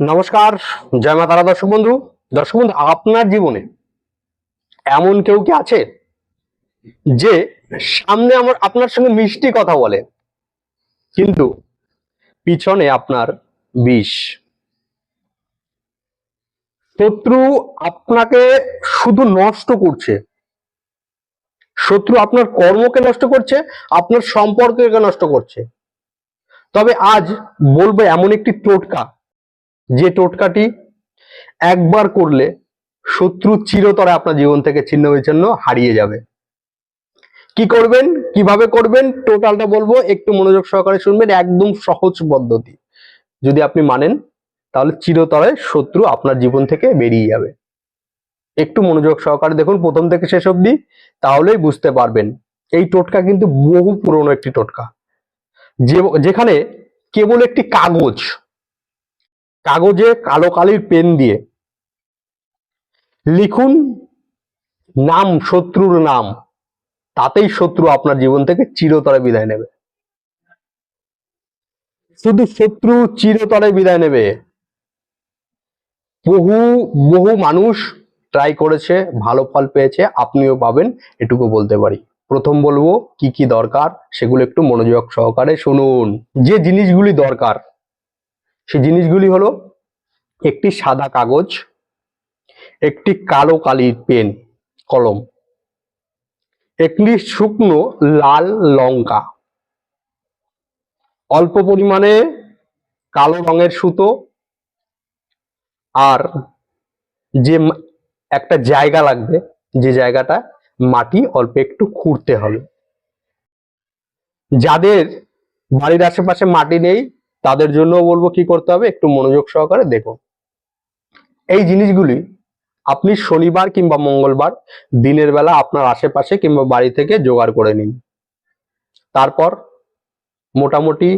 নমস্কার, জয় মা তারা দর্শক বন্ধু। দর্শক বন্ধু, আপনার জীবনে এমন কেউ কি আছে যে সামনে আমার, আপনার সঙ্গে মিষ্টি কথা বলে, কিন্তু পিছনে আপনার বিষ? শত্রু আপনাকে শুধু নষ্ট করছে। শত্রু আপনার কর্মকে নষ্ট করছে, আপনার সম্পর্ককে নষ্ট করছে। তবে আজ বলব এমন একটি টোটকা যে টোটকাটি একবার করলে শত্রু চিরতরে আপনার জীবন থেকে ছিন্ন বিচ্ছিন্ন হারিয়ে যাবে। কি করবেন? কীভাবে করবেন? টোটালটা বলব, একটু মনোযোগ সহকারে শুনবেন, একদম সহজ পদ্ধতি। যদি আপনি মানেন, তাহলে চিরতরে শত্রু আপনার জীবন থেকে বেরিয়ে যাবে। একটু মনোযোগ সহকারে দেখুন, প্রথম থেকে শেষ অবধি, তাহলেই বুঝতে পারবেন। এই টোটকা কিন্তু বহু পুরনো একটি টোটকা। যেখানে কেবল একটি কাগজ কাগজে কালো কালির পেন দিয়ে। লিখুন, নাম শত্রুর নাম। তাতেই শত্রু আপনার জীবন থেকে চিরতরে বিদায় নেবে। শুধু শত্রু চিরতরে বিদায় নেবে। বহু বহু মানুষ ট্রাই করেছে, ভালো ফল পেয়েছে, আপনিও পাবেন, এটুকু বলতে পারি। প্রথম বলব, কি কি দরকার, সেগুলো একটু মনোযোগ সহকারে শুনুন। যে জিনিসগুলি দরকার সেই জিনিসগুলি হলো একটি সাদা কাগজ, একটি কালো কালির পেন, কলম, একটি শুকনো লাল লঙ্কা, অল্প পরিমাণে কালো রঙের সুতো আর যে একটা জায়গা লাগবে, যে জায়গাটা মাটি অল্প একটু খুঁড়তে হবে। যাদের বাড়ির আশেপাশে মাটি নেই তাদের জন্য বলব কি করতে হবে, একটু মনোযোগ সহকারে দেখুন। এই জিনিসগুলি আপনি শনিবার কিংবা মঙ্গলবার দিনের বেলা আপনার আশেপাশে কিংবা বাড়ি থেকে জোগাড় করে নিন। তারপর মোটামুটি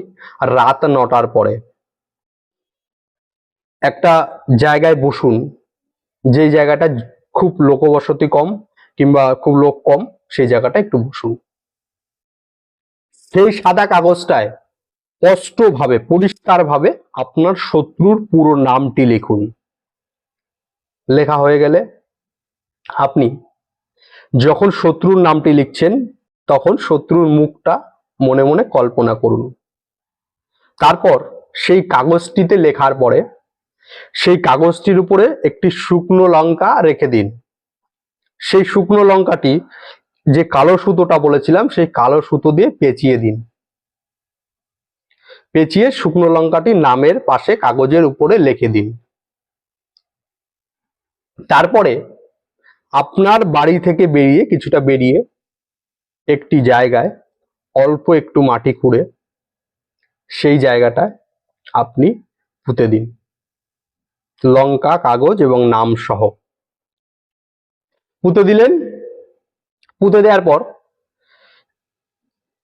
রাত নটার পরে একটা জায়গায় বসুন, যে জায়গাটা খুব লোকবসতি কম কিংবা খুব লোক কম, সেই জায়গাটা একটু বসুন। সেই সাদা কাগজটায় স্পষ্টভাবে, পরিষ্কারভাবে আপনার শত্রুর পুরো নামটি লিখুন। লেখা হয়ে গেলে আপনি যখন শত্রুর নামটি লিখছেন, তখন শত্রুর মুখটা মনে মনে কল্পনা করুন। তারপর সেই কাগজটিতে লেখার পরে, সেই কাগজটির উপরে একটি শুকনো লঙ্কা রেখে দিন। সেই শুকনো লঙ্কাটি যে কালো সুতোটা বলেছিলাম, সেই কালো সুতো দিয়ে পেঁচিয়ে দিন। পেঁচিয়ে শুকনো লঙ্কাটি নামের পাশে কাগজের উপরে লিখে দিন। তারপরে আপনার বাড়ি থেকে বেরিয়ে কিছুটা বেরিয়ে একটি জায়গায় অল্প একটু মাটি খুঁড়ে সেই জায়গাটায় আপনি পুঁতে দিন। লঙ্কা, কাগজ এবং নাম সহ। পুঁতে দিলেন। পুঁতে দেওয়ার পর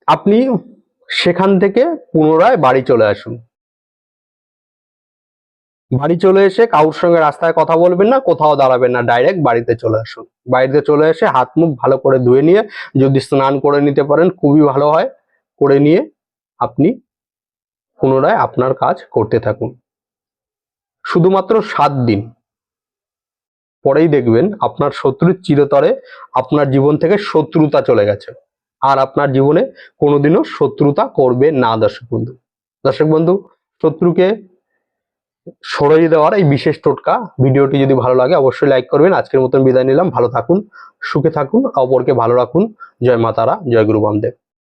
আপনি সেখান থেকে পুনরায় বাড়ি চলে আসুন। বাড়ি চলে এসে কারোর সঙ্গে রাস্তায় কথা বলবেন না, কোথাও দাঁড়াবেন না, ডাইরেক্ট বাড়িতে চলে আসুন। বাড়িতে চলে এসে হাত মুখ ভালো করে ধুয়ে নিয়ে, যদি স্নান করে নিতে পারেন, খুবই ভালো হয়, করে নিয়ে আপনি পুনরায় আপনার কাজ করতে থাকুন। শুধুমাত্র সাত দিন। পরেই দেখবেন আপনার শত্রুর চিরতরে আপনার জীবন থেকে শত্রুতা চলে গেছে। আর আপনার জীবনে কোনোদিনও শত্রুতা করবে না, দর্শক বন্ধু। দর্শক বন্ধু, শত্রুকে সরিয়ে দেওয়ার এই বিশেষ টোটকা, ভিডিওটি যদি ভালো লাগে অবশ্যই লাইক করবেন। আজকের মতন বিদায় নিলাম। ভালো থাকুন, সুখে থাকুন, অপরকে ভালো রাখুন। জয় মাতারা জয় গুরু বামদেব।